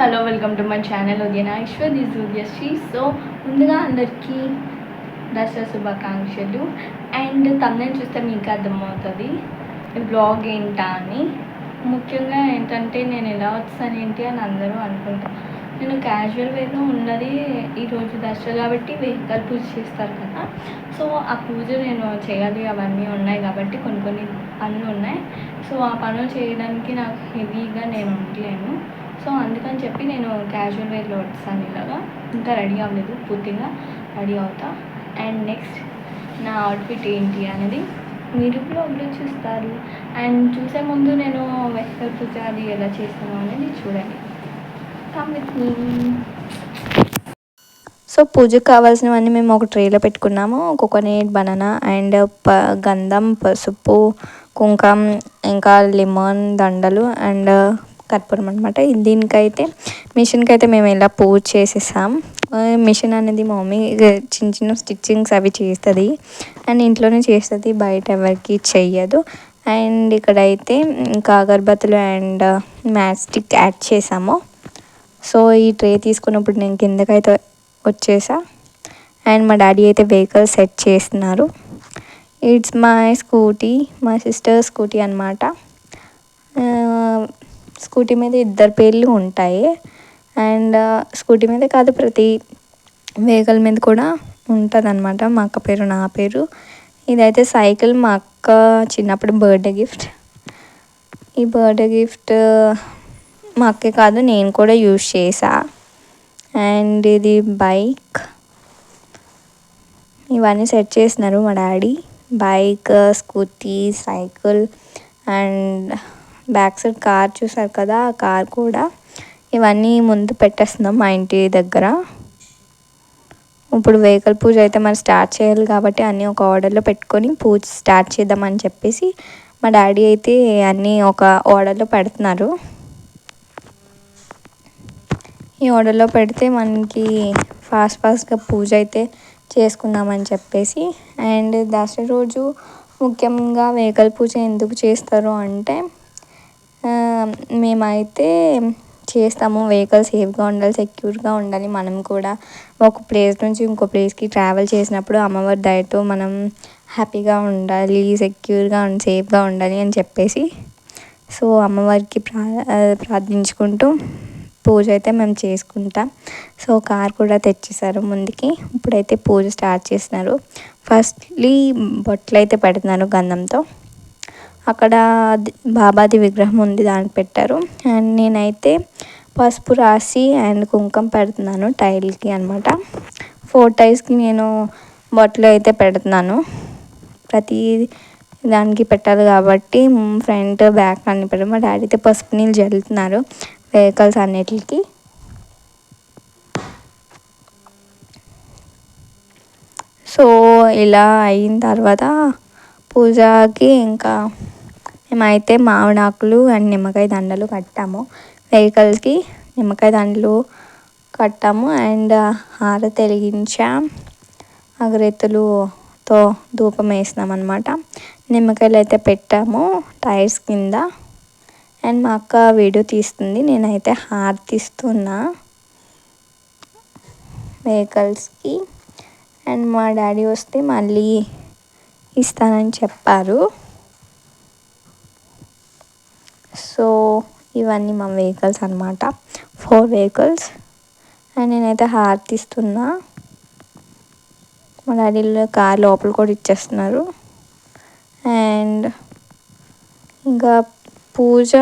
Hello welcome to my channel. ఉదయన Eshwar this Udayasri so ముందుగా అందరికీ దసరా శుభాకాంక్షలు. అండ్ తమ్ముని చూస్తే మీకు అర్థమవుతుంది. బ్లాగ్ ఏంటా అని. ముఖ్యంగా ఏంటంటే నేను ఎలా వచ్చాను ఏంటి అని అందరూ అనుకుంటాను నేను క్యాజువల్ వేలో ఉన్నది ఈరోజు దసరా కాబట్టి వెహికల్ పూజ చేస్తారు కదా. సో ఆ పూజ నేను చేయాలి. అవన్నీ ఉన్నాయి కాబట్టి కొన్ని కొన్ని పనులు ఉన్నాయి. సో ఆ పనులు చేయడానికి నాకు హెవీగా నేను ఉండలేను. సో అందుకని చెప్పి నేను క్యాజువల్ వేర్లో వచ్చాను ఇలాగా. ఇంకా రెడీ అవ్వలేదు పూర్తిగా రెడీ అవుతా. అండ్ నెక్స్ట్ నా అవుట్ఫిట్ ఏంటి అనేది మీరు బ్లాగ్లో చూస్తారు. అండ్ చూసే ముందు నేను వెహికల్ పూజ అది ఎలా చేస్తాను అనేది చూడండి. కమ్ విత్ మీ సో పూజకు కావాల్సినవన్నీ మేము ఒక ట్రేలో పెట్టుకున్నాము. కోకోనట్ బనానా అండ్ ప గంధం పసుపు కుంకం ఇంకా లిమన్ దండలు అండ్ కర్పూరం అనమాట దీనికైతే మిషన్కి అయితే మేము ఇలా పూజ చేసేసాం. మిషన్ అనేది మా మమ్మీ చిన్న చిన్న స్టిచ్చింగ్స్ అవి చేస్తుంది. అండ్ ఇంట్లోనే చేస్తుంది బయట ఎవరికి చెయ్యదు. అండ్ ఇక్కడైతే ఇంకా అగరబత్తులు అండ్ మ్యాచ్ స్టిక్ యాడ్ చేసాము. సో ఈ ట్రే తీసుకున్నప్పుడు నేను కిందకైతే వచ్చేసా. అండ్ మా డాడీ అయితే వెహికల్ సెట్ చేస్తున్నారు. ఇట్స్ మై స్కూటీ మా సిస్టర్ స్కూటీ అనమాట స్కూటీ మీద ఇద్దరు పేర్లు ఉంటాయి. అండ్ స్కూటీ మీద కాదు ప్రతి వెహికల్ మీద కూడా ఉంటుంది అనమాట మా అక్క పేరు నా పేరు. ఇదైతే సైకిల్ మా అక్క చిన్నప్పుడు బర్త్డే గిఫ్ట్. ఈ బర్త్డే గిఫ్ట్ మా అక్కే కాదు నేను కూడా యూజ్ చేసా అండ్ ఇది బైక్. ఇవన్నీ సెట్ చేసినారు మా daddy. Bike scooty cycle and back side car చూసారు కదా ఆ కార్ కూడా ఇవన్నీ ముందు పెట్టేస్తున్నాం మా ఇంటి దగ్గర. ఇప్పుడు వెహికల్ పూజ అయితే మరి స్టార్ట్ చేయాలి కాబట్టి అన్నీ ఒక ఆర్డర్లో పెట్టుకొని పూజ స్టార్ట్ చేద్దామని చెప్పేసి మా డాడీ అయితే అన్నీ ఒక ఆర్డర్లో పెడుతున్నారు. ఈ ఆర్డర్లో పెడితే మనకి ఫాస్ట్ ఫాస్ట్గా పూజ అయితే చేసుకుందామని చెప్పేసి అండ్ దసరా రోజు ముఖ్యంగా వెహికల్ పూజ ఎందుకు చేస్తారు అంటే మేమైతే చేస్తాము. వెహికల్ సేఫ్గా ఉండాలి సెక్యూర్గా ఉండాలి. మనం కూడా ఒక ప్లేస్ నుంచి ఇంకో ప్లేస్కి ట్రావెల్ చేసినప్పుడు అమ్మవారి దయతో మనం హ్యాపీగా ఉండాలి సెక్యూర్గా సేఫ్గా ఉండాలి అని చెప్పేసి సో అమ్మవారికి ప్రా ప్రార్థించుకుంటూ పూజ అయితే మేము చేసుకుంటాం. సో కార్ కూడా తెచ్చేసారు ముందుకి. ఇప్పుడైతే పూజ స్టార్ట్ చేసినారు ఫస్ట్లీ బొట్లు అయితే పెడుతున్నారు గంధంతో. అక్కడ బాబాది విగ్రహం ఉంది దానికి పెట్టారు. అండ్ నేనైతే పసుపు రాసి అండ్ కుంకుమ పెడుతున్నాను టైల్కి అనమాట ఫోర్ టైల్స్కి నేను బొట్లు అయితే పెడుతున్నాను. ప్రతి దానికి పెట్టాలి కాబట్టి ఫ్రంట్ బ్యాక్ అన్ని పెట్టారు మా డాడీ అయితే పసుపు నీళ్ళు జల్లుతున్నారు వెహికల్స్ అన్నిటికి. సో ఇలా అయిన తర్వాత పూజకి ఇంకా మేమైతే మామిడాకులు అండ్ నిమ్మకాయ దండలు కట్టాము. వెహికల్కి నిమ్మకాయ దండలు కట్టాము అండ్ హారతి వెలిగించాం అగరెత్తులుతో ధూపం వేసినాం అనమాట నిమ్మకాయలు అయితే పెట్టాము టైర్స్ కింద. అండ్ మా అక్క వీడియో తీస్తుంది నేనైతే హారతి ఇస్తున్నా వెహికల్స్కి. అండ్ మా డాడీ వస్తే మళ్ళీ ఇస్తానని చెప్పారు. సో ఇవన్నీ మా వెహికల్స్ అనమాట ఫోర్ వెహికల్స్ అండ్ నేనైతే హారతి ఇస్తున్నా మా డాడీలో కార్ లోపల కూడా ఇచ్చేస్తున్నారు. అండ్ ఇంకా పూజ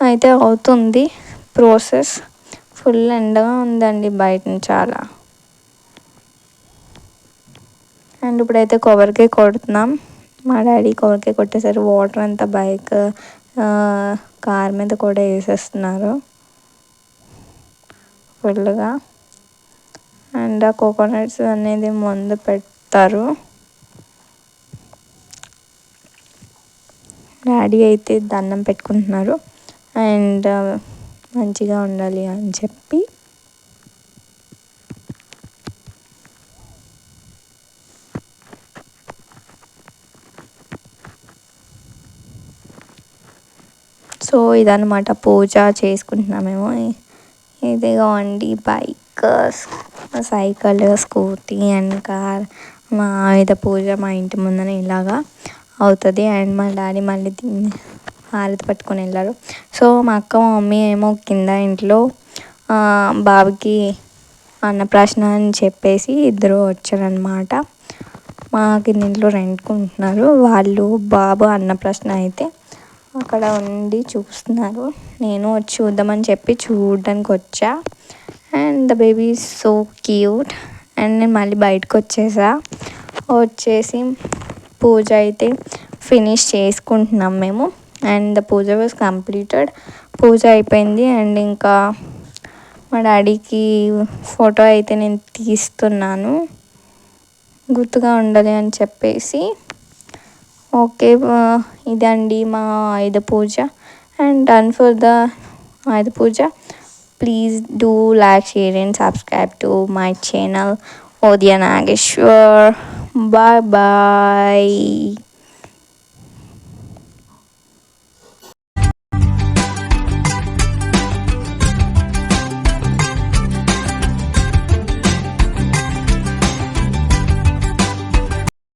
అయితే అవుతుంది. ప్రాసెస్ ఫుల్ ఎండగా ఉందండి బయట చాలా అండ్ ఇప్పుడైతే కొబ్బరికాయ కొడుతున్నాం. మా డాడీ కొబ్బరికాయ కొట్టేశారు. వాటర్ అంతా బైక్ కార్ మీద కూడా వేసేస్తున్నారు. ఫుల్గా అండ్ ఆ కోకోనట్స్ అనేది ముందు పెడతారు. డాడీ అయితే దండం పెట్టుకుంటున్నారు. అండ్ మంచిగా ఉండాలి అని చెప్పి సో సో ఇదన్నమాట పూజ చేసుకుంటున్నామేమో. ఇదిగో అండి bike cycle scooty and car. మా ఆయుధ పూజ మా ఇంటి ముందర ఇలాగా అవుతుంది. అండ్ మా డాడీ మళ్ళీ హారతి పట్టుకొని వెళ్ళారు. సో మా అక్క మా మమ్మీ ఏమో కింద ఇంట్లో బాబుకి అన్నప్రాశన అని చెప్పేసి ఇద్దరు వచ్చారనమాట మా కింద ఇంట్లో రెంట్కుంటున్నారు వాళ్ళు బాబు అన్నప్రాశన అయితే అక్కడ ఉండి చూస్తున్నారు. నేను వచ్చి చూద్దామని చెప్పి చూడడానికి వచ్చా. And the baby so cute and నేను మళ్ళీ బయటకు వచ్చేసా. వచ్చేసి పూజ అయితే ఫినిష్ చేసుకుంటున్నాం మేము. And the puja was completed పూజ అయిపోయింది. అండ్ ఇంకా మా డాడీకి ఫోటో అయితే నేను తీస్తున్నాను. గుర్తుగా ఉండాలి అని చెప్పేసి. ఓకే ఇదండి మా Ayudha Puja. And done for the Ayudha Puja. Please do like share and subscribe to my channel. ఓదియా Nageshwar. Bye bye.